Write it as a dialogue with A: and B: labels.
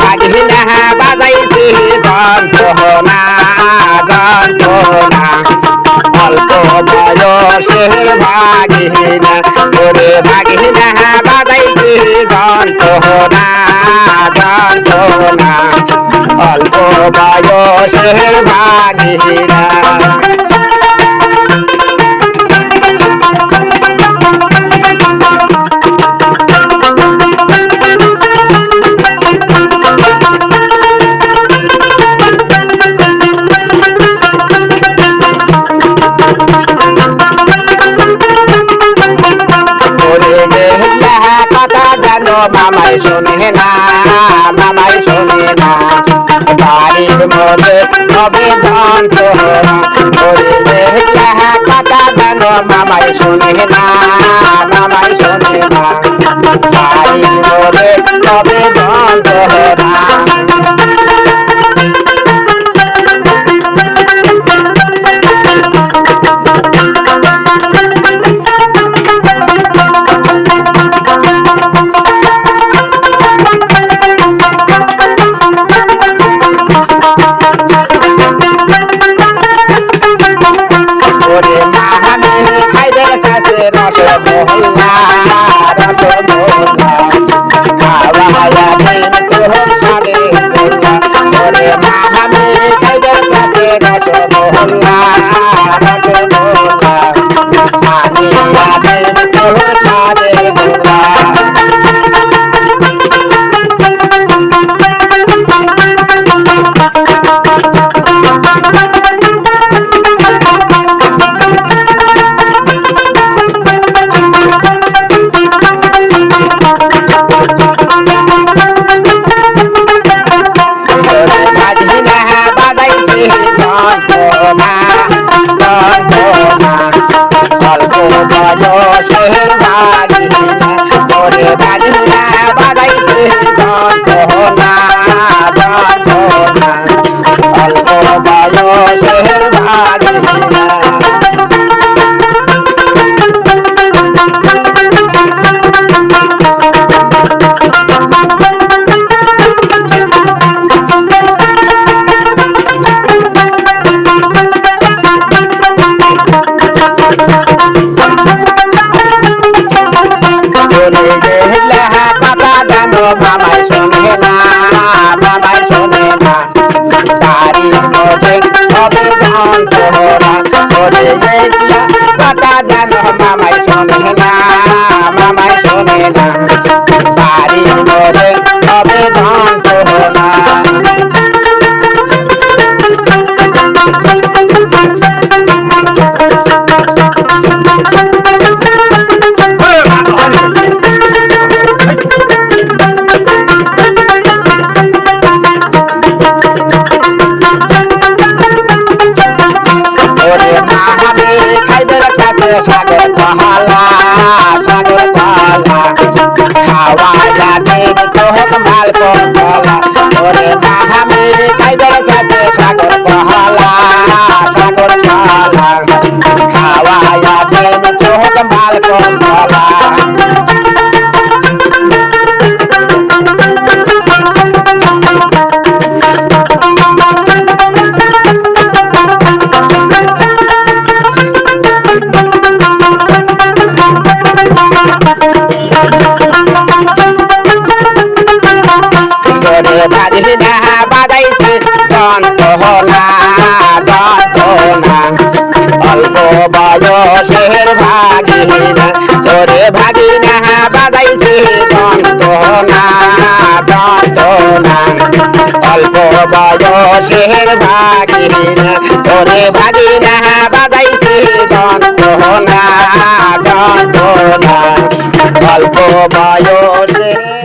A: ভাগিনা, বাজাইছি যন্ত্রণা যন্ত্রণা। অল্প বয়সে ভাগিনা, ওরে ভাগিনা, বাজাইছি যন্ত্রণা যন্ত্রণা। অল্প বয়সে ভাগিনা শোনে না বাবাই শোনে না বাড়ির মধ্যে কবে মেহলা কথা জানো মামাই শোনে না বাবাই শোনে না বাড়ির মধ্যে কবে যন্ত্রণা Thank you. চলে গেলে কথা জানো মামাই শোনে না মামাই শোনে না। তারি মধ্যে হবে যন্ত্রণা सगला सगला खावाला दे तोहर माल को सला ओरे बाहा मेरे खाइदर जाते सागर पहला सागर पहला যন্ত্রণা যন্ত্রণা অল্প বয়সের ভাগিনা করে ভাগিনা, বাজাইছে যন্ত্রণা যন্ত্রণা। অল্প বয়সের ভাগিনা করে ভাগিনা, বাজাইছে যন্ত্রণা যন্ত্রণা। অল্প বয়সে